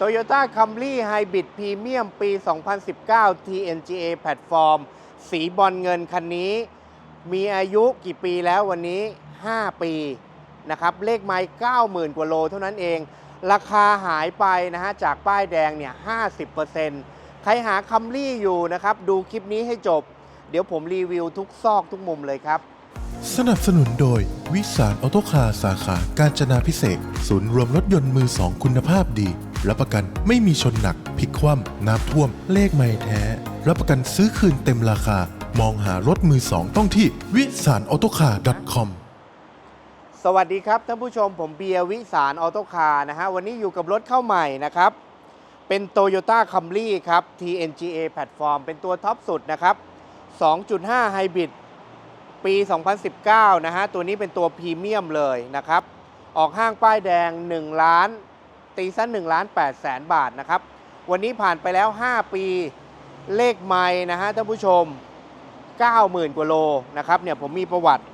Toyota Camry Hybrid Premium ปี 2019 TNGA Platform สีบอลเงินคันนี้ มีอายุกี่ปีแล้ววันนี้ 5 ปีนะครับ เลขไม้90,000 กว่าโลเท่านั้นเอง ราคาหายไปนะฮะ จากป้ายแดงเนี่ย 50%ใครหาคัมรี่อยู่นะครับ ดูคลิปนี้ให้จบ เดี๋ยวผมรีวิวทุกซอกทุกมุมเลยครับสนับสนุนโดย วิสารออโตคาร์สาขาการจนาพิเศษ ศูนย์รวมรถยนต์มือสองคุณภาพดี รับประกันไม่มีชนหนักพลิกคว่ำน้ำท่วม เลขไม่แท้ รับประกันซื้อคืนเต็มราคา มองหารถมือสองต้องที่วิสารออโตคาร์ .com สวัสดีครับท่านผู้ชมผมเบียร์วิสารออโตคาร์นะฮะวันนี้อยู่กับรถเข้าใหม่นะครับ เป็น Toyota Camry ครับ TNGA Platform เป็นตัวท็อปสุดนะครับ 2.5 Hybrid ปี 2019 นะฮะตัวนี้เป็นตัวพรีเมียมเลยนะครับ ออกห้างป้ายแดง 1 ล้าน ตีสั้น1ล้าน8แสนบาทนะครับ วันนี้ผ่านไปแล้ว 5 ปีเลขไม้นะฮะท่านผู้ชม 90,000 กว่าโลนะครับเนี่ยผมมีประวัติ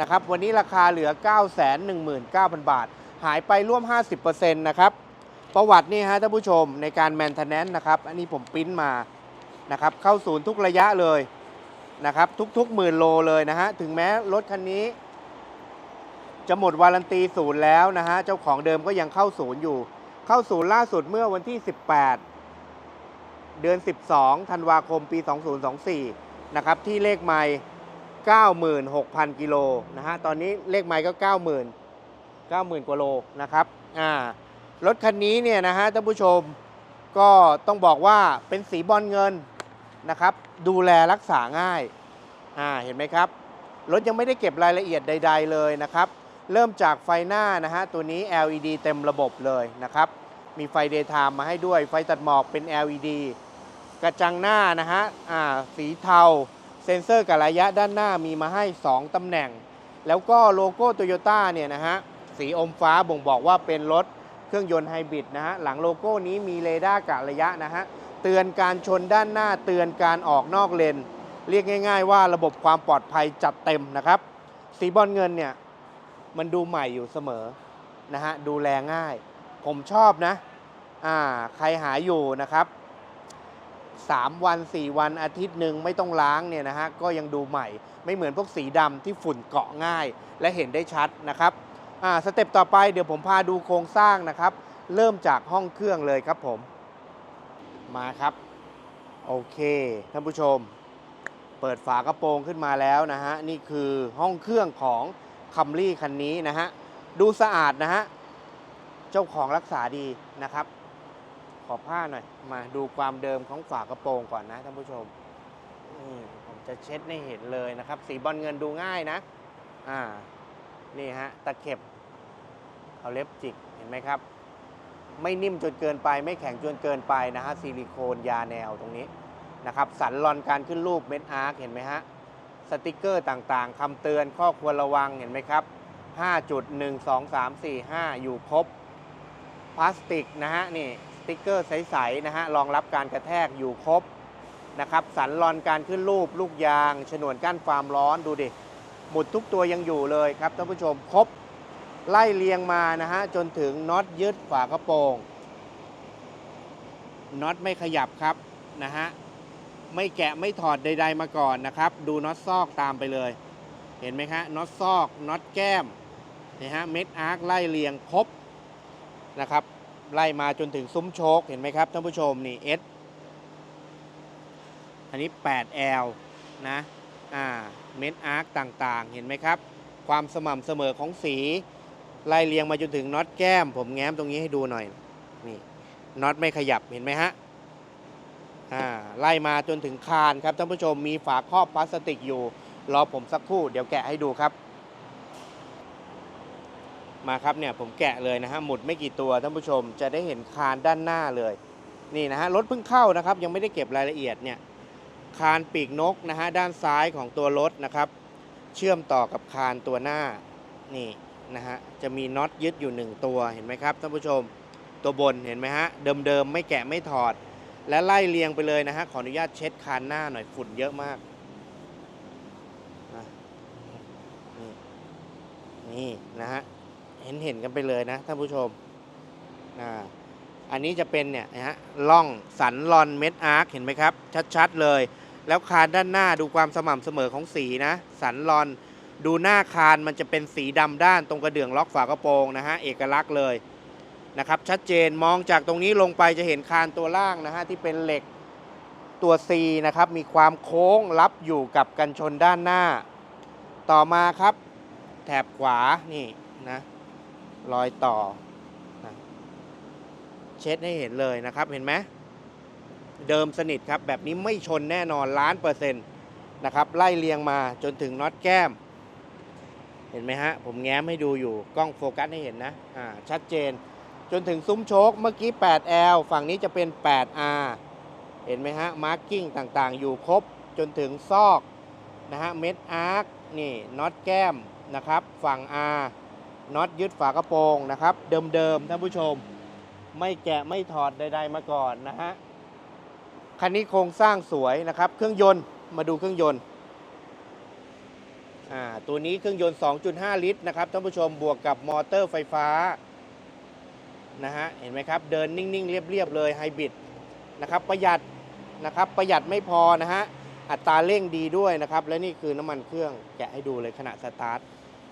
นะครับ วันนี้ราคาเหลือ 9 1 9 0 0 0 บาท หายไปร่วม 50%นะครับ ประวัตินี่ฮะท่านผู้ชมในการแมนเทนแนนซ์นะครับ อันนี้ผมปริ้นมานะครับ เข้าศูนย์ทุกระยะเลยนะครับ ทุกๆหมื่นโลเลยนะฮะ ถึงแม้รถคันนี้ จะหมดวารันตีศูนย์แล้วนะฮะ เจ้าของเดิมก็ยังเข้าศูนย์อยู่ เข้าศูนย์ล่าสุดเมื่อวันที่ 18 เดือน 12 ธันวาคมปี 2024 นะครับ ที่เลขไมล์96,000 กิโลนะฮะ ตอนนี้เลขไมล์ก็ 90,000 90,000 กว่าโลนะครับ อ่า รถคันนี้เนี่ยนะฮะท่านผู้ชมก็ต้องบอกว่าเป็นสีบอลเงินนะครับ ดูแลรักษาง่าย อ่า เห็นไหมครับ รถยังไม่ได้เก็บรายละเอียดใด ๆ เลยนะครับ เริ่มจากไฟหน้านะฮะ ตัวนี้ LED เต็มระบบเลยนะครับ มีไฟ Daytime มาให้ด้วย ไฟตัดหมอกเป็น LED กระจังหน้านะฮะอ่าสีเทา เซ็นเซอร์กับระยะด้านหน้ามีมาให้ 2 ตำแหน่ง แล้วก็โลโก้โตโยต้าเนี่ยนะฮะ สีอมฟ้าบ่งบอกว่าเป็นรถเครื่องยนต์ไฮบริดนะฮะ หลังโลโก้นี้มีเรดาร์กะระยะนะฮะ เตือนการชนด้านหน้า เตือนการออกนอกเลน เรียกง่าย ๆ ว่าระบบความปลอดภัยจัดเต็มนะครับ สีบอลเงินเนี่ย มันดูใหม่อยู่เสมอนะฮะดูแลง่าย ผมชอบนะอ่าใครหาอยู่นะครับ3วัน 4 วันอาทิตย์หนึ่งไม่ต้องล้างเนี่ยนะฮะก็ยังดูใหม่ ไม่เหมือนพวกสีดำที่ฝุ่นเกาะง่าย และเห็นได้ชัดนะครับอ่าสเต็ปต่อไปเดี๋ยวผมพาดูโครงสร้างนะครับ เริ่มจากห้องเครื่องเลยครับผม มาครับ โอเค ท่านผู้ชม เปิดฝากระโปรงขึ้นมาแล้วนะฮะ นี่คือห้องเครื่องของ คัมรี่คันนี้นะฮะ ดูสะอาดนะฮะ เจ้าของรักษาดีนะครับ ขอผ้าหน่อย มาดูความเดิมของฝากระโปรงก่อนนะท่านผู้ชมผมจะเช็ดให้เห็นเลยนะครับ สีบอลเงินดูง่ายนะ อ่า นี่ฮะ ตะเข็บ เอาเล็บจิก เห็นไหมครับ ไม่นิ่มจนเกินไป ไม่แข็งจนเกินไปนะฮะ ซิลิโคนยาแนวตรงนี้นะครับ สันลอนการขึ้นรูปเม็ดอาร์ค เห็นไหมฮะ ติกเกอร์ต่างๆคำเตือนข้อควรระวังเห็นไหมครับ5จุด1 2 3 4 5 อยู่ครบพลาสติกนะฮะนี่สติกเกอร์ใสๆนะฮะรองรับการกระแทกอยู่ครบนะครับสันลอนการขึ้นรูปลูกยาง ฉนวนกั้นความร้อนดูดิหมุดทุกตัวยังอยู่เลยครับท่านผู้ชมครบไล่เรียงมานะฮะจนถึงน็อตยึดฝากระโปรงน็อตไม่ขยับครับนะฮะ ไม่แกะไม่ถอดใด ๆ มาก่อนนะครับ ดูน็อตซอกตามไปเลย เห็นไหมฮะน็อตซอกน็อตแก้มนี่ฮะเม็ดอาร์คไล่เรียงครบนะครับ ไล่มาจนถึงซุ้มโชคเห็นไหมครับท่านผู้ชมนี่ S อันนี้ 8L นะอ่าเม็ดอาร์คต่างๆ เห็นไหมครับ ความสม่ำเสมอของสีไล่เรียงมาจนถึงน็อตแก้ม ผมแง้มตรงนี้ให้ดูหน่อยนี่น็อตไม่ขยับเห็นไหมฮะ ไล่มาจนถึงคานครับท่านผู้ชมมีฝาครอบพลาสติกอยู่ รอผมสักครู่เดี๋ยวแกะให้ดูครับ มาครับเนี่ยผมแกะเลยนะฮะหมุดไม่กี่ตัวท่านผู้ชมจะได้เห็นคานด้านหน้าเลย นี่นะฮะรถเพิ่งเข้านะครับ ยังไม่ได้เก็บรายละเอียดเนี่ยคานปีกนกนะฮะด้านซ้ายของตัวรถนะครับ เชื่อมต่อกับคานตัวหน้านี่นะฮะจะมีน็อตยึดอยู่หนึ่งตัวเห็นไหมครับท่านผู้ชมตัวบนเห็นไหมฮะเดิมๆไม่แกะไม่ถอด และไล่เรียงไปเลยนะฮะ ขออนุญาตเช็ดคานหน้าหน่อยฝุ่นเยอะมาก นี่นี่นะฮะ เห็นเห็นกันไปเลยนะท่านผู้ชมอันนี้จะเป็นเนี่ยนะฮะล่องสันลอนเม็ดอาร์คเห็นไหมครับ ชัดๆเลย แล้วคานด้านหน้าดูความสม่ำเสมอของสีนะ สันลอนดูหน้าคานมันจะเป็นสีดำด้านตรงกระเดื่องล็อกฝากระโปรงนะฮะ เอกลักษณ์เลย นะครับชัดเจนมองจากตรงนี้ลงไปจะเห็นคานตัวล่างนะฮะที่เป็นเหล็กตัว C นะครับมีความโค้งรับอยู่กับกันชนด้านหน้า ต่อมาครับ แถบขวานี่นะรอยต่อนะเช็ดให้เห็นเลยนะครับเห็นไหมเดิมสนิทครับ แบบนี้ไม่ชนแน่นอนล้านเปอร์เซ็นต์นะครับไล่เรียงมาจนถึงน็อตแก้ม เห็นไหมฮะ ผมแง้มให้ดูอยู่กล้องโฟกัสให้เห็นนะอ่าชัดเจน จนถึงซุ้มโชคเมื่อกี้ 8L ฝั่งนี้จะเป็น 8R เห็นไหมฮะ มาร์กิ้งต่างๆ อยู่ครบจนถึงซอกนะฮะ เม็ดอาร์ค นี่น็อตแก้มนะครับ ฝั่ง R น็อตยึดฝากระโปรงนะครับ เดิมๆท่านผู้ชม ไม่แกะไม่ถอดใดๆมาก่อนนะฮะ คันนี้โครงสร้างสวยนะครับ เครื่องยนต์มาดูเครื่องยนต์อ่าตัวนี้เครื่องยนต์ 2.5 ลิตรนะครับท่านผู้ชมบวกกับมอเตอร์ไฟฟ้า นะฮะเห็นไหมครับเดินนิ่ง ๆ เรียบ ๆ เลยไฮบริดนะครับประหยัดนะครับประหยัดไม่พอนะฮะอัตราเร่งดีด้วยนะครับ และนี่คือน้ำมันเครื่องแกะให้ดูเลยขณะสตาร์ท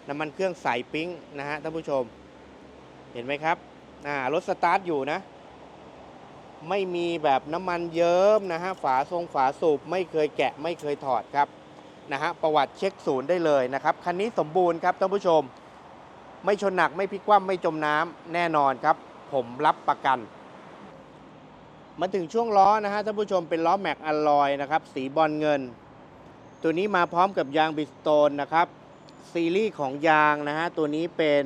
น้ำมันเครื่องใสปิ๊งนะฮะท่านผู้ชม เห็นไหมครับอ่ารถสตาร์ทอยู่นะ ไม่มีแบบน้ำมันเยิ้มนะฮะฝาทรงฝาสูบไม่เคยแกะไม่เคยถอดครับนะฮะประวัติเช็คศูนย์ได้เลยนะครับคันนี้สมบูรณ์ครับท่านผู้ชม ไม่ชนหนักไม่พลิกคว่ำไม่จมน้ำแน่นอนครับ ผมรับประกัน มาถึงช่วงล้อนะฮะท่านผู้ชมเป็นล้อแม็กอลลอยนะครับ สีบอลเงิน ตัวนี้มาพร้อมกับยางบิสโตนนะครับ ซีรีส์ของยางนะฮะตัวนี้เป็น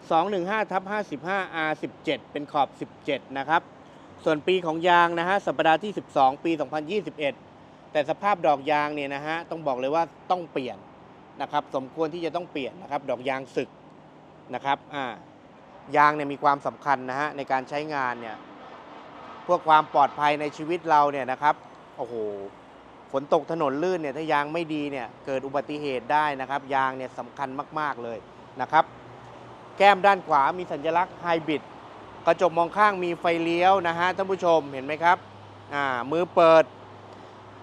215ทับ55 R17 เป็นขอบ 17 นะครับ ส่วนปีของยางนะฮะสัปดาห์ที่ 12 ปี 2021 แต่สภาพดอกยางเนี่ยนะฮะต้องบอกเลยว่าต้องเปลี่ยนนะครับ สมควรที่จะต้องเปลี่ยนนะครับ ดอกยางสึกนะครับ อ่า ยางเนี่ยมีความสำคัญนะฮะในการใช้งานเนี่ยเพื่อความปลอดภัยในชีวิตเราเนี่ยนะครับโอ้โหฝนตกถนนลื่นเนี่ยถ้ายางไม่ดีเนี่ยเกิดอุบัติเหตุได้นะครับ ยางเนี่ยสำคัญมาก ๆเลยนะครับ แก้มด้านขวามีสัญลักษณ์ไฮบริดกระจกมองข้างมีไฟเลี้ยวนะฮะท่านผู้ชมเห็นไหมครับอ่ามือเปิด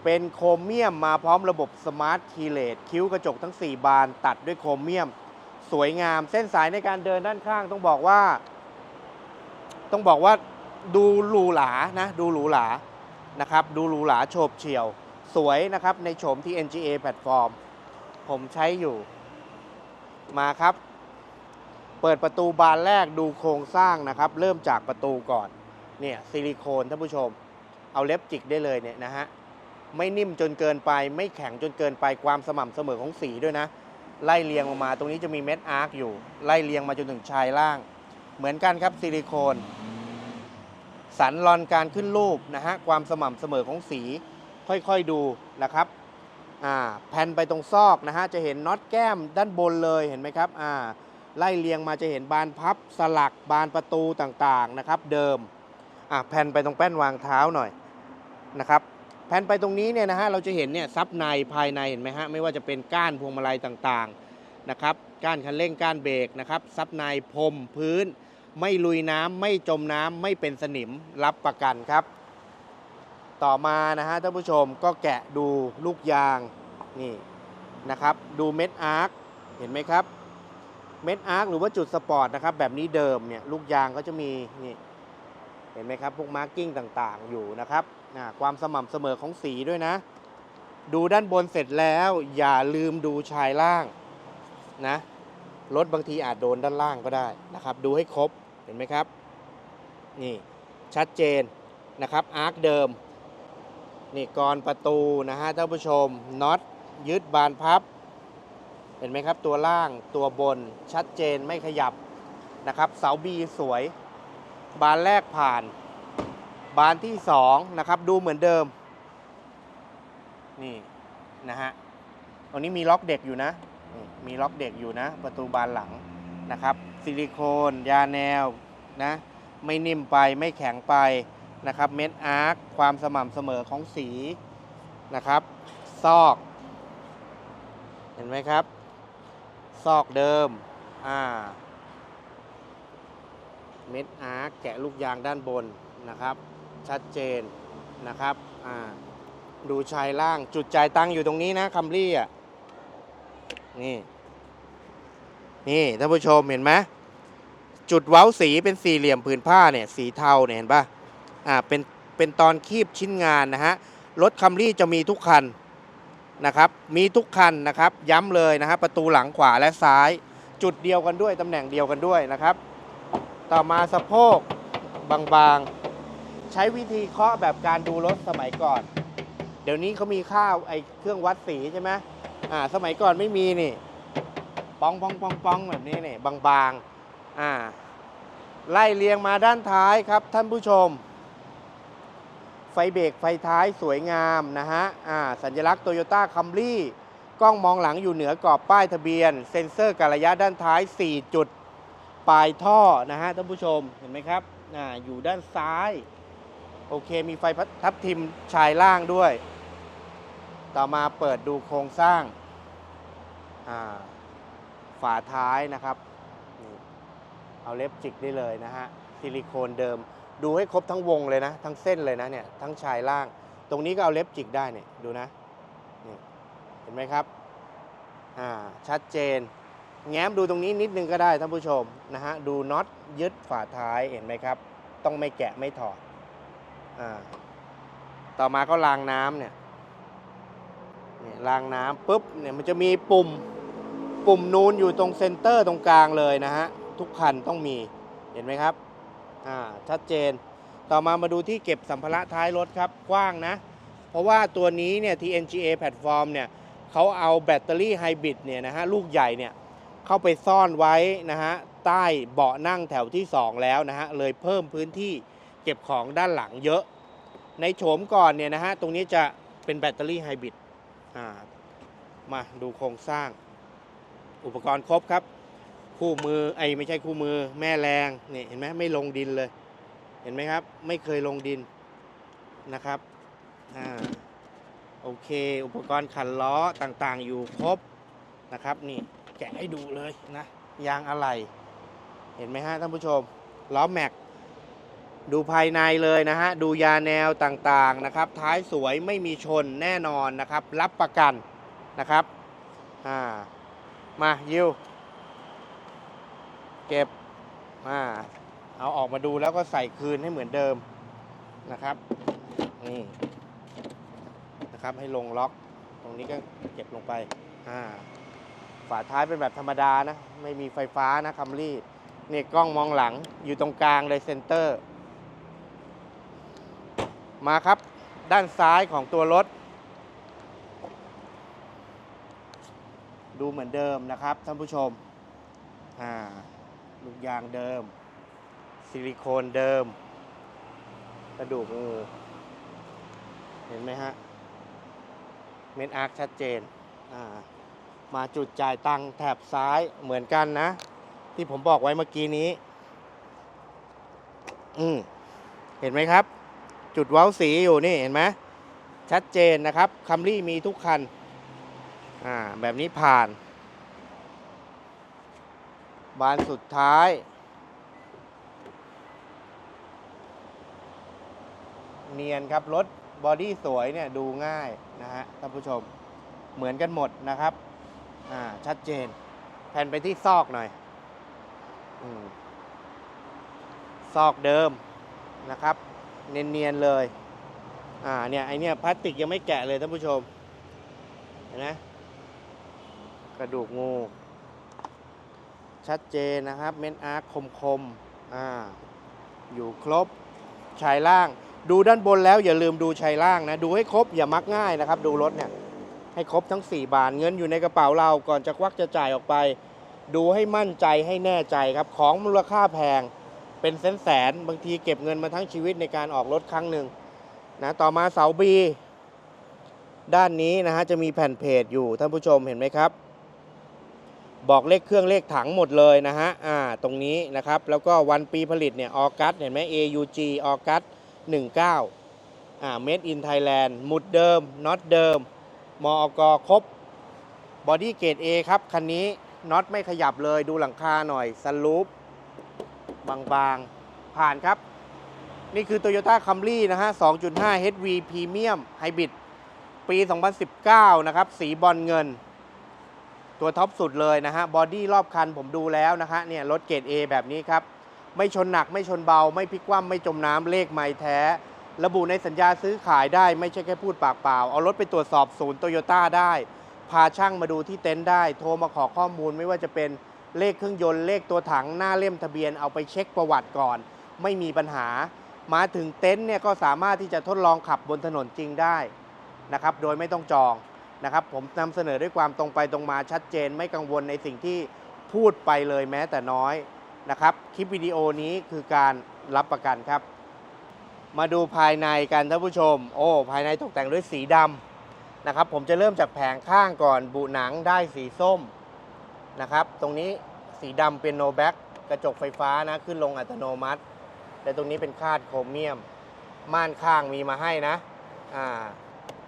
เป็นโครเมียมมาพร้อมระบบสมาร์ทคีเลตคิ้วกระจกทั้ง 4 บานตัดด้วยโครเมียม สวยงาม เส้นสายในการเดินด้านข้างต้องบอกว่า ต้องบอกว่าดูหรูหรานะดูหรูหรานะครับ ดูหรูหราโฉบเฉี่ยว สวยนะครับในโฉมที่ NGA แพลตฟอร์ม ผมใช้อยู่มาครับ เปิดประตูบานแรกดูโครงสร้างนะครับ เริ่มจากประตูก่อนเนี่ยซิลิโคนท่านผู้ชม เอาเล็บจิกได้เลยเนี่ยนะฮะไม่นิ่มจนเกินไป ไม่แข็งจนเกินไปความสม่ำเสมอของสีด้วยนะ ไล่เรียงออกมา ตรงนี้จะมีเม็ดอาร์คอยู่ ไล่เรียงมาจนถึงชายล่าง เหมือนกันครับซิลิโคน สันรอนการขึ้นรูปนะฮะความสม่ำเสมอของสีค่อยๆดูนะครับอ่าแผ่นไปตรงซอกนะฮะจะเห็นน็อตแก้มด้านบนเลยเห็นไหมครับอ่าไล่เรียงมาจะเห็นบานพับสลักบานประตูต่างๆนะครับ เดิมอ่าแผ่นไปตรงแป้นวางเท้าหน่อยนะครับ แผ่นไปตรงนี้เนี่ยนะฮะเราจะเห็นเนี่ยซับในภายในเห็นไหมฮะไม่ว่าจะเป็นก้านพวงมาลัยต่างๆนะครับก้านคันเร่งก้านเบรกนะครับซับในพรมพื้น ไม่ลุยน้ำไม่จมน้ำไม่เป็นสนิมรับประกันครับ ต่อมานะฮะท่านผู้ชมก็แกะดูลูกยางนี่นะครับดูเม็ดอาร์คเห็นไหมครับเม็ดอาร์คหรือว่าจุดสปอร์ตนะครับแบบนี้เดิมเนี่ยลูกยางก็จะมีนี่เห็นไหมครับพวกมาร์กิ้งต่างๆอยู่นะครับ อ่าความสม่ำเสมอของสีด้วยนะ ดูด้านบนเสร็จแล้วอย่าลืมดูชายล่างนะรถบางทีอาจโดนด้านล่างก็ได้นะครับ ดูให้ครบเห็นไหมครับ นี่ชัดเจนนะครับอาร์คเดิม นี่กรอนประตูนะฮะท่านผู้ชมน็อตยึดบานพับ เห็นไหมครับ ตัวล่างตัวบนชัดเจนไม่ขยับนะครับ เสาบีสวย บานแรกผ่าน บานที่สองนะครับดูเหมือนเดิม นี่นะฮะตรงนี้มีล็อกเด็กอยู่นะ มีล็อกเด็กอยู่นะ ประตูบานหลังนะครับซิลิโคนยาแนวนะไม่นิ่มไปไม่แข็งไปนะครับเม็ดอาร์คความสม่ำเสมอของสีนะครับ ซอก เห็นไหมครับ ซอกเดิมอ่าเม็ดอาร์คแกะลูกยางด้านบนนะครับ ชัดเจนนะครับอ่าดูชายล่างจุดจ่ายตังค์อยู่ตรงนี้นะคัมรี่อะนี่นี่ท่านผู้ชมเห็นไหมจุดเว้าสีเป็นสี่เหลี่ยมผืนผ้าเนี่ยสีเทาเนี่ยเห็นปะอ่าเป็นเป็นตอนคีบชิ้นงานนะฮะรถคัมรี่จะมีทุกคันนะครับมีทุกคันนะครับย้ำเลยนะฮะประตูหลังขวาและซ้าย จุดเดียวกันด้วยตำแหน่งเดียวกันด้วยนะครับ ต่อมาสะโพกบางๆ ใช้วิธีเคาะแบบการดูรถสมัยก่อน เดี๋ยวนี้เขามีข้าวไอ้เครื่องวัดสีใช่ไหมอ่า สมัยก่อนไม่มีนี่ปองปองปองปองแบบนี้เนี่ยบางๆ อ่า ไล่เรียงมาด้านท้ายครับท่านผู้ชม ไฟเบรกไฟท้ายสวยงามนะฮะ อ่า สัญลักษณ์โตโยต้าคัมรี่กล้องมองหลังอยู่เหนือกรอบป้ายทะเบียน เซ็นเซอร์การระยะด้านท้าย 4 จุด ปลายท่อนะฮะท่านผู้ชมเห็นไหมครับ อ่า อยู่ด้านซ้าย โอเค มีไฟทับทิมชายล่างด้วย ต่อมาเปิดดูโครงสร้างาฝาท้ายนะครับเอาเล็บจิกได้เลยนะฮะซิลิโคนเดิม ดูให้ครบทั้งวงเลยนะ ทั้งเส้นเลยนะเนี่ยทั้งชายล่าง ตรงนี้ก็เอาเล็บจิกได้เนี่ยดูนะนี่เห็นไหมครับอ่าชัดเจน แง้มดูตรงนี้นิดนึงก็ได้ท่านผู้ชมนะฮะดูน็อตยึดฝาท้ายเห็นไหมครับ ต้องไม่แกะไม่ถอด ต่อมาก็รางน้ำเนี่ยเนี่ยรางน้ำปุ๊บเนี่ยมันจะมีปุ่มปุ่มนูนอยู่ตรงเซนเตอร์ตรงกลางเลยนะฮะ ทุกคันต้องมีเห็นไหมครับอ่าชัดเจน ต่อมามาดูที่เก็บสัมภาระท้ายรถครับกว้างนะ เพราะว่าตัวนี้เนี่ย TNGA แพลตฟอร์มเนี่ยเขาเอาแบตเตอรี่ไฮบริดเนี่ยนะฮะลูกใหญ่เนี่ยเข้าไปซ่อนไว้นะฮะใต้เบาะนั่งแถวที่ 2 แล้วนะฮะเลยเพิ่มพื้นที่ เก็บของด้านหลังเยอะ ในโฉมก่อนเนี่ยนะฮะ ตรงนี้จะเป็นแบตเตอรี่ไฮบริดมาดูโครงสร้าง อุปกรณ์ครบครับ คู่มือไอ้ไม่ใช่คู่มือแม่แรงนี่เห็นไหมไม่ลงดินเลย เห็นไหมครับ ไม่เคยลงดินนะครับอ่าโอเค อุปกรณ์ขันล้อต่างๆ อยู่ครบนะครับนี่แกะให้ดูเลยนะยางอะไหล่เห็นไหมฮะท่านผู้ชมล้อแม็ก ดูภายในเลยนะฮะ ดูยาแนวต่างๆนะครับ ท้ายสวยไม่มีชนแน่นอนนะครับ รับประกันนะครับ อ่า มายิว เก็บมาเอาออกมาดูแล้วก็ใส่คืนให้เหมือนเดิมนะครับ นี่ นะครับ ให้ลงล็อก ตรงนี้ก็เก็บลงไป อ่า ฝาท้ายเป็นแบบธรรมดานะ ไม่มีไฟฟ้านะคัมรี่นี่ยกล้องมองหลังอยู่ตรงกลางเลยเซนเตอร์ มาครับ ด้านซ้ายของตัวรถ ดูเหมือนเดิมนะครับท่านผู้ชมอ่าลูกยางเดิม ซิลิโคนเดิม กระดูกงูเห็นไหมฮะ เม็ดอาร์คชัดเจนอ่ามาจุดจ่ายตังแถบซ้ายเหมือนกันนะ ที่ผมบอกไว้เมื่อกี้นี้ อืมเห็นไหมครับ จุดเว้าสีอยู่นี่เห็นไหมชัดเจนนะครับคัมรี่มีทุกคันอ่าแบบนี้ผ่าน บานสุดท้ายเนียนครับรถบอดี้สวยเนี่ยดูง่ายนะฮะท่านผู้ชมเหมือนกันหมดนะครับอ่าชัดเจน แผ่นไปที่ซอกหน่อยอซอกเดิมนะครับ เนียนๆเลย อ่าเนี่ยไอเนี่ยพลาสติกยังไม่แกะเลยท่านผู้ชม เห็นไหมกระดูกงู ชัดเจนนะครับ เม้นอาร์คคมคมๆ อ่า อยู่ครบชายล่าง ดูด้านบนแล้วอย่าลืมดูชายล่างนะ ดูให้ครบอย่ามักง่ายนะครับ ดูรถเนี่ย ให้ครบทั้ง 4 บานเงินอยู่ในกระเป๋าเราก่อนจะควักจะจ่ายออกไป ดูให้มั่นใจให้แน่ใจครับ ของมูลค่าแพง เป็นแสนแสนบางทีเก็บเงินมาทั้งชีวิตในการออกรถครั้งหนึ่งนะต่อมาเสาบีด้านนี้นะฮะจะมีแผ่นเพจอยู่ท่านผู้ชมเห็นไหมครับ บอกเลขเครื่องเลขถังหมดเลยนะฮะอ่าตรงนี้นะครับ แล้วก็วันปีผลิตเนี่ยออกัสเห็นไหม AUG ออกัส19อ่า Made in Thailand หมุดเดิมน็อตเดิมมอกครบบอดี้เกรด A ครับ คันนี้น็อตไม่ขยับเลยดูหลังคาหน่อยสลูป บางๆ ผ่านครับ นี่คือ Toyota Camry นะฮะ 2.5 HV Premium Hybrid ปี 2019 นะครับ สีบอลเงิน ตัวท็อปสุดเลยนะฮะ บอดี้รอบคันผมดูแล้วนะฮะ เนี่ยรถเกรด A แบบนี้ครับ ไม่ชนหนักไม่ชนเบา ไม่พลิกคว่ำไม่จมน้ำเลขไม่แท้ ระบุในสัญญาซื้อขายได้ไม่ใช่แค่พูดปากเปล่า เอารถไปตรวจสอบศูนย์โตโยต้าได้ พาช่างมาดูที่เต็นท์ได้ โทรมาขอข้อมูลไม่ว่าจะเป็น เลขเครื่องยนต์เลขตัวถังหน้าเล่มทะเบียนเอาไปเช็คประวัติก่อน ไม่มีปัญหา มาถึงเต็นท์เนี่ยก็สามารถที่จะทดลองขับบนถนนจริงได้นะครับโดยไม่ต้องจองนะครับผมนำเสนอด้วยความตรงไปตรงมาชัดเจน ไม่กังวลในสิ่งที่พูดไปเลยแม้แต่น้อยนะครับคลิปวิดีโอนี้คือการรับประกันครับ มาดูภายในกันท่านผู้ชม โอ้ภายในตกแต่งด้วยสีดำนะครับผมจะเริ่มจากแผงข้างก่อนบุหนังได้สีส้ม นะครับ ตรงนี้สีดำเป็นโนแบ็กกระจกไฟฟ้านะขึ้นลงอัตโนมัติแต่ตรงนี้เป็นคาดโครเมียม ม่านข้างมีมาให้นะอ่า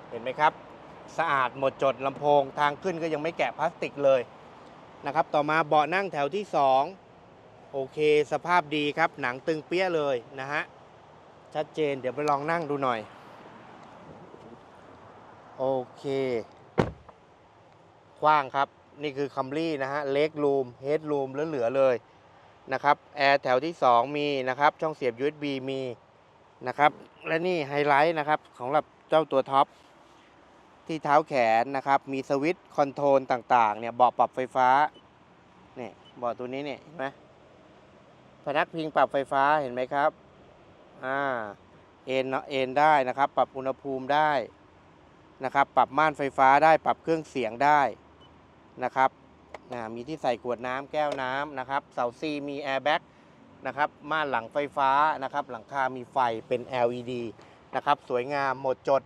เห็นไหมครับ สะอาดหมดจดลำโพงทางขึ้นก็ยังไม่แกะพลาสติกเลยนะครับ ต่อมาเบาะนั่งแถวที่ 2 โอเคสภาพดีครับ หนังตึงเปี้ยเลยนะฮะ ชัดเจนเดี๋ยวไปลองนั่งดูหน่อย โอเคกว้างครับ นี่คือคัมรี่นะฮะเล็กรูมเฮดรูมเหลือๆเลยนะครับแอร์แถวที่ 2 มีนะครับ ช่องเสียบ USB มีนะครับ และนี่ไฮไลท์นะครับของหรับเจ้าตัวท็อปที่เท้าแขนนะครับ มีสวิตช์คอนโทรลต่างๆ เนี่ยเบาะปรับไฟฟ้าเนี่ยเบาะตัวนี้เนี่ยเห็นไหมพนักพิงปรับไฟฟ้าเห็นไหมครับอ่าเอนเอ็นได้นะครับ ปรับอุณหภูมิได้นะครับ ปรับม่านไฟฟ้าได้ปรับเครื่องเสียงได้ นะครับนะมีที่ใส่ขวดน้ำแก้วน้ำนะครับ เสาซีมีแอร์แบ็กนะครับม่านหลังไฟฟ้านะครับ หลังคามีไฟเป็น LED นะครับ สวยงามหมดจด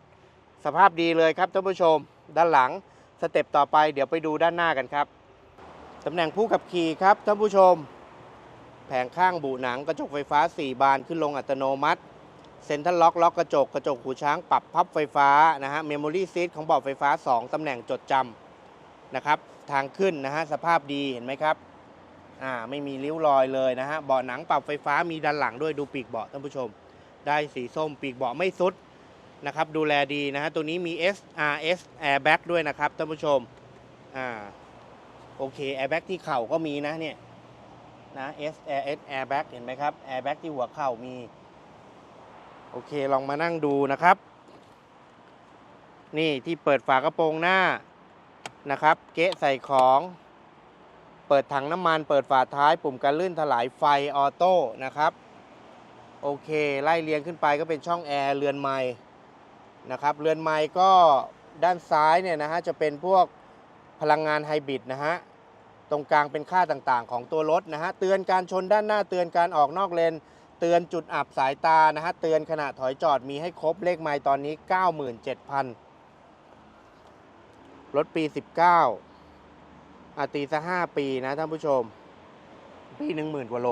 สภาพดีเลยครับท่านผู้ชม ด้านหลังสเต็ปต่อไปเดี๋ยวไปดูด้านหน้ากันครับตำแหน่งผู้ขับขี่ครับท่านผู้ชม แผงข้างบุหนังกระจกไฟฟ้า 4 บานขึ้นลงอัตโนมัติ เซ็นทรัลล็อกล็อกกระจกกระจกหูช้างปรับพับไฟฟ้านะฮะเมมโมรี่ซีทของเบาะไฟฟ้า 2ตำแหน่งจดจำนะครับ ทางขึ้นนะฮะสภาพดีเห็นไหมครับอ่าไม่มีริ้วรอยเลยนะฮะเบาะหนังปรับไฟฟ้ามีด้านหลังด้วยดูปีกเบาะท่านผู้ชม ได้สีส้มปีกเบาะไม่ซุดนะครับดูแลดีนะฮะตัวนี้มี SRS airbag ด้วยนะครับท่านผู้ชมอ่าโอเค airbag ที่เข่าก็มีนะเนี่ยนะ SRS airbag เห็นไหมครับ airbag ที่หัวเข่ามีโอเคลองมานั่งดูนะครับ นี่ที่เปิดฝากระโปรงหน้า นะครับ เกะใส่ของ เปิดถังน้ำมัน เปิดฝาท้าย ปุ่มการลื่นถลายไฟออโต้นะครับ โอเค ไล่เรียงขึ้นไปก็เป็นช่องแอร์เรือนไม้นะครับ เรือนไม้ก็ด้านซ้ายเนี่ยนะฮะจะเป็นพวกพลังงานไฮบริดนะฮะ ตรงกลางเป็นค่าต่างๆ ของตัวรถนะฮะ เตือนการชนด้านหน้า เตือนการออกนอกเลน เตือนจุดอับสายตานะฮะ เตือนขณะถอยจอดมีให้ครบเลขไมล์ตอนนี้ 97,000 รถปี 19อาตีซะ5ปีนะท่านผู้ชม ปี10,000กว่าโล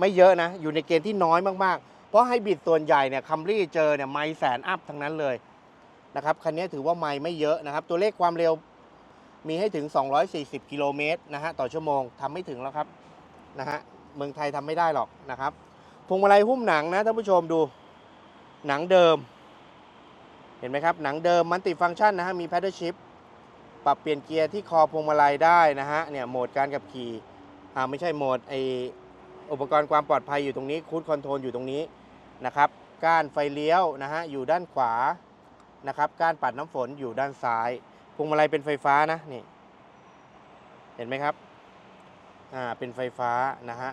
ไม่เยอะนะ อยู่ในเกณฑ์ที่น้อยมากๆ เพราะไฮบริดส่วนใหญ่เนี่ยคัมรี่เจอเนี่ยไมล์แสนอัพทั้งนั้นเลยนะครับคันนี้ถือว่าไมล์ไม่เยอะนะครับ ตัวเลขความเร็วมีให้ถึง 240 กิโลเมตรนะฮะต่อชั่วโมงทำไม่ถึงแล้วครับนะฮะเมืองไทยทำไม่ได้หรอกนะครับพวงมาลัยหุ้มหนังนะท่านผู้ชมดูหนังเดิม ห็นไหมครับหนังเดิมมันติฟังก์ชันนะฮะมี paddle shift ปรับเปลี่ยนเกียร์ที่คอพวงมาลัยได้นะฮะเนี่ยโหมดการขับขี่อ่าไม่ใช่โหมดไออุปกรณ์ความปลอดภัยอยู่ตรงนี้คูดคอนโทรลอยู่ตรงนี้นะครับก้านไฟเลี้ยวนะฮะอยู่ด้านขวานะครับก้านปัดน้ำฝนอยู่ด้านซ้ายพวงมาลัยเป็นไฟฟ้านะนี่เห็นไหมครับอ่าเป็นไฟฟ้านะฮะ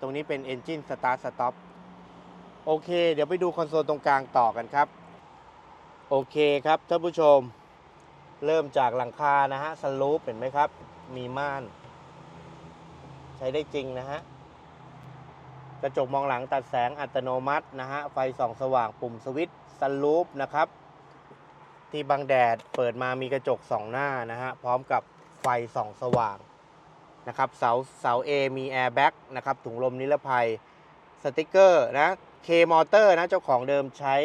ตรงนี้เป็น Engine Start Stop โอเค เดี๋ยวไปดูคอนโซลตรงกลางต่อกันครับ โอเคครับท่านผู้ชม เริ่มจากหลังคานะฮะสลูปเห็นไหมครับ มีม่าน ใช้ได้จริงนะฮะกระจกมองหลังตัดแสงอัตโนมัตินะฮะ ไฟส่องสว่างปุ่มสวิตช์สลูปนะครับ ที่บังแดดเปิดมามีกระจกสองหน้านะฮะ พร้อมกับไฟส่องสว่างนะครับ เสาเสา A มีแอร์แบ็กนะครับ ถุงลมนิรภัย สติกเกอร์นะ K Motor นะ เจ้าของเดิมใช้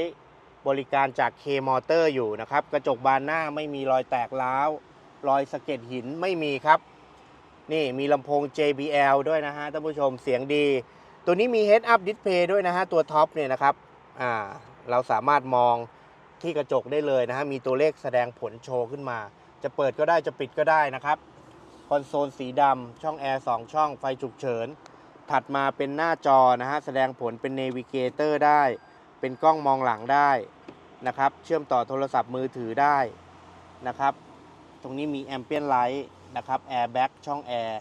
บริการจาก K Motor อยู่นะครับ กระจกบานหน้าไม่มีรอยแตกร้าว รอยสะเก็ดหินไม่มีครับ นี่มีลำโพง JBL ด้วยนะฮะท่านผู้ชมเสียงดี ตัวนี้มี Head Up Display ด้วยนะฮะ ตัวท็อปเนี่ยนะครับอ่าเราสามารถมองที่กระจกได้เลยนะฮะ มีตัวเลขแสดงผลโชว์ขึ้นมา จะเปิดก็ได้จะปิดก็ได้นะครับคอนโซลสีดำช่องแอร์2ช่องไฟฉุกเฉิน ถัดมาเป็นหน้าจอนะฮะ แสดงผลเป็นเนวิเกเตอร์ได้ เป็นกล้องมองหลังได้นะครับ เชื่อมต่อโทรศัพท์มือถือได้นะครับ ตรงนี้มีแอมเปียนไลท์นะครับแอร์แบ็กช่องแอร์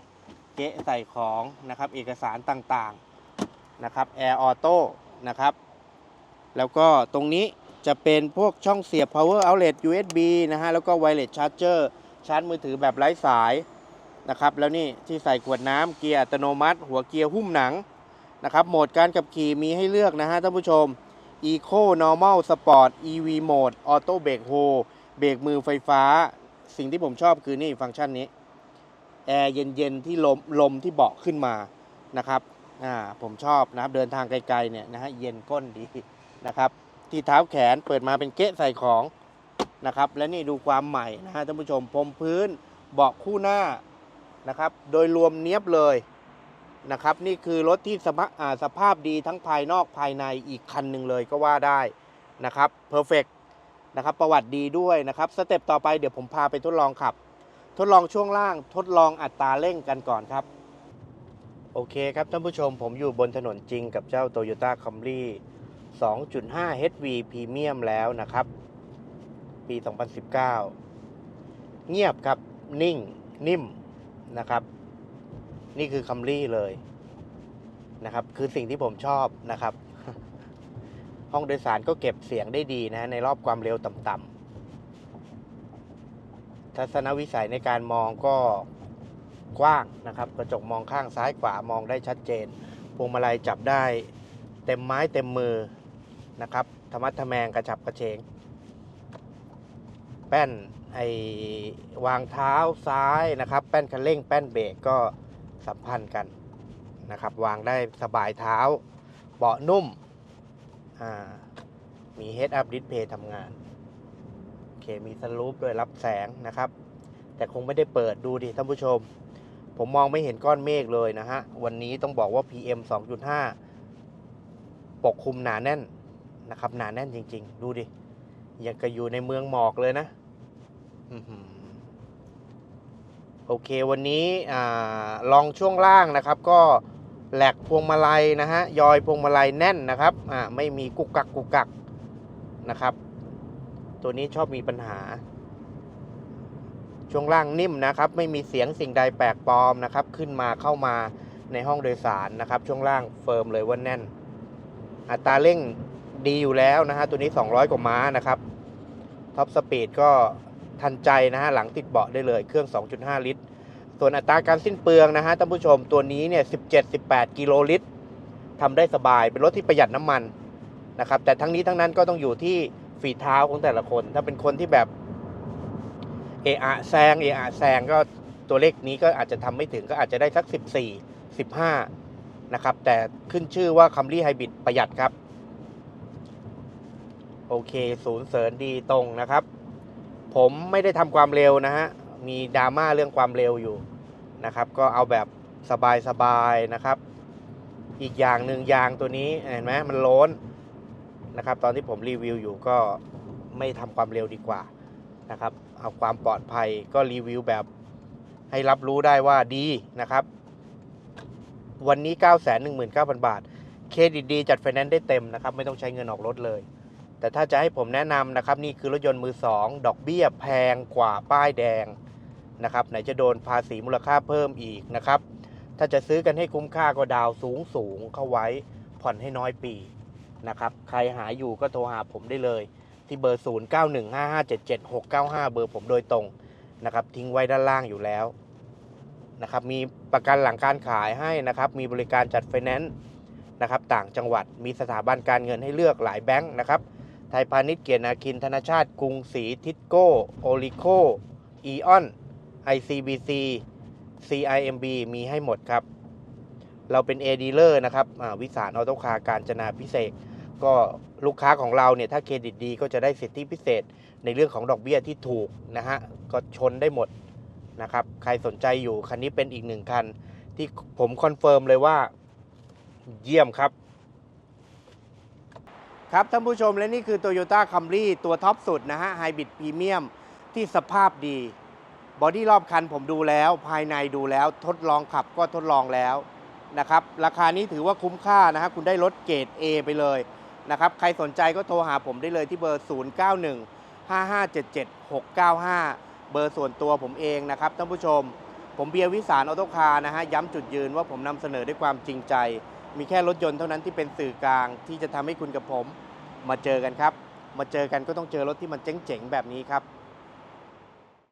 เกะใส่ของนะครับ เอกสารต่างๆนะครับแอร์ออโต้นะครับ แล้วก็ตรงนี้จะเป็นพวกช่องเสียบ power outlet USB นะฮะ แล้วก็ wireless charger ชาร์จมือถือแบบไร้สายนะครับ แล้วนี่ที่ใส่ขวดน้ำเกียร์อัตโนมัติ หัวเกียร์หุ้มหนังนะครับ โหมดการขับขี่มีให้เลือกนะฮะท่านผู้ชม Eco Normal Sport EV Mode Auto Brake Hold เบรกมือไฟฟ้า สิ่งที่ผมชอบคือนี่ฟังก์ชันนี้ แอร์เย็นๆ ที่ลมลมที่เบาะขึ้นมานะครับอ่าผมชอบนะครับเดินทางไกลๆเนี่ยนะฮะเย็นก้นดีนะครับ ที่เท้าแขนเปิดมาเป็นเกะใส่ของนะครับและนี่ดูความใหม่นะฮะท่านผู้ชมพรมพื้นเบาะคู่หน้านะครับ โดยรวมเนี้ยบเลย นะครับ นี่คือรถที่สภาอ่าสภาพดีทั้งภายนอกภายในอีกคันหนึ่งเลยก็ว่าได้นะครับเพอร์เฟกนะครับประวัติดีด้วยนะครับสเต็ปต่อไปเดี๋ยวผมพาไปทดลองขับ ทดลองช่วงล่างทดลองอัตราเร่งกันก่อนครับ โอเคครับท่านผู้ชมผมอยู่บนถนนจริงกับเจ้า Toyota Camry 2.5 HV Premium แล้วนะครับ ปี 2019 เงียบครับนิ่งนิ่มนะครับ นี่คือ Camry เลยนะครับ คือสิ่งที่ผมชอบนะครับ ห้องโดยสารก็เก็บเสียงได้ดีนะในรอบความเร็วต่ำๆทัศนวิสัยในการมองก็กว้างนะครับ กระจกมองข้างซ้ายขวามองได้ชัดเจนพวงมาลัยจับได้เต็มไม้เต็มมือนะครับธรรมัดทแมงกระฉับกระเฉง แป้นไอวางเท้าซ้ายนะครับ แป้นคันเร่งแป้นเบรกก็ สัมพันธ์กันนะครับ วางได้สบายเท้า เบาะนุ่ม มี Head Up Display ทำงาน โอเค มีสลูปด้วยรับแสงนะครับ แต่คงไม่ได้เปิดดูดิท่านผู้ชม ผมมองไม่เห็นก้อนเมฆเลยนะฮะ วันนี้ต้องบอกว่า PM 2.5 ปกคลุมหนาแน่นนะครับ หนาแน่นจริง ๆ ดูดิ ยังกับอยู่ในเมืองหมอกเลยนะ อือหือ โอเควันนี้ลองช่วงล่างนะครับ ก็แหลกพวงมาลัยนะฮะยอยพวงมาลัยแน่นนะครับไม่มีกุกกักกุกกักนะครับ ตัวนี้ชอบมีปัญหา ช่วงล่างนิ่มนะครับ ไม่มีเสียงสิ่งใดแปลกปลอมนะครับ ขึ้นมาเข้ามาในห้องโดยสารนะครับ ช่วงล่างเฟิร์มเลยว่าแน่น อัตราเร่งดีอยู่แล้วนะฮะตัวนี้ 200 กว่าม้านะครับท็อปสปีดก็ ทันใจนะฮะหลังติดเบาะได้เลยเครื่อง 2.5 ลิตร ส่วนอัตราการสิ้นเปลืองนะฮะท่านผู้ชมตัวนี้เนี่ย 17-18 กิโลลิตรทำได้สบายเป็นรถที่ประหยัดน้ำมันนะครับแต่ทั้งนี้ทั้งนั้นก็ต้องอยู่ที่ฝีเท้าของแต่ละคน ถ้าเป็นคนที่แบบเออะแซงเออะแซงก็ตัวเลขนี้ก็อาจจะทำไม่ถึงก็อาจจะได้สัก 14 15 นะครับ แต่ขึ้นชื่อว่าคัมรี่ไฮบริดประหยัดครับ โอเค ศูนย์เสริญดีตรงนะครับ ผมไม่ได้ทำความเร็วนะฮะ มีดราม่าเรื่องความเร็วอยู่นะครับ ก็เอาแบบสบายๆนะครับ อีกอย่างหนึ่งยางตัวนี้เห็นไหมมันโล้นนะครับ ตอนที่ผมรีวิวอยู่ก็ไม่ทำความเร็วดีกว่านะครับ เอาความปลอดภัยก็รีวิวแบบให้รับรู้ได้ว่าดีนะครับ วันนี้ 9 1 9 0 0 0 บาท เครดิตดีจัดไฟแนนซ์ได้เต็มนะครับ ไม่ต้องใช้เงินออกรถเลย แต่ถ้าจะให้ผมแนะนำนะครับ นี่คือรถยนต์มือ2ดอกเบี้ยแพงกว่าป้ายแดงนะครับ ไหนจะโดนภาษีมูลค่าเพิ่มอีกนะครับ ถ้าจะซื้อกันให้คุ้มค่าก็ดาวสูงสูงเข้าไว้ผ่อนให้น้อยปีนะครับ ใครหาอยู่ก็โทรหาผมได้เลย ที่เบอร์ 0 9 1 5 5 7 7 6 9 5 เบอร์ผมโดยตรงนะครับ ทิ้งไว้ด้านล่างอยู่แล้วนะครับ มีประกันหลังการขายให้นะครับ มีบริการจัดไฟแนนซ์นะครับ ต่างจังหวัดมีสถาบันการเงินให้เลือกหลายแบงค์นะครับ ไทยพาณิชย์เกียรตินาคิน ธนชาติ กรุงศรี ทิสโก้ โอลิโคอีออน ICBC CIMB มีให้หมดครับ เราเป็น A dealer นะครับวิสารออโตคาร์การจนาพิเศษกก็ลูกค้าของเราเนี่ย ถ้าเครดิตดีก็จะได้สิทธิพิเศษ ในเรื่องของดอกเบี้ยที่ถูกนะฮะ ก็ชนได้หมดนะครับ ใครสนใจอยู่ คันนี้เป็นอีกหนึ่งคัน ที่ผมคอนเฟิร์มเลยว่า เยี่ยมครับ ครับท่านผู้ชมและนี่คือ Toyota Camry ตัวท็อปสุดนะฮะไฮบริดพรีเมียมที่สภาพดี บอดี้รอบคันผมดูแล้ว ภายในดูแล้ว ทดลองขับก็ทดลองแล้วนะครับ ราคานี้ถือว่าคุ้มค่านะฮะคุณได้รถเกรด A ไปเลยนะครับ ใครสนใจก็โทรหาผมได้เลยที่เบอร์ 091 5577 695 เบอร์ส่วนตัวผมเองนะครับท่านผู้ชม ผมเบียร์วิสารออโตคาร์นะฮะย้ำจุดยืนว่าผมนำเสนอด้วยความจริงใจ มีแค่รถยนต์เท่านั้นที่เป็นสื่อกลางที่จะทำให้คุณกับผมมาเจอกันครับ มาเจอกันก็ต้องเจอรถที่มันเจ๋งๆแบบนี้ครับ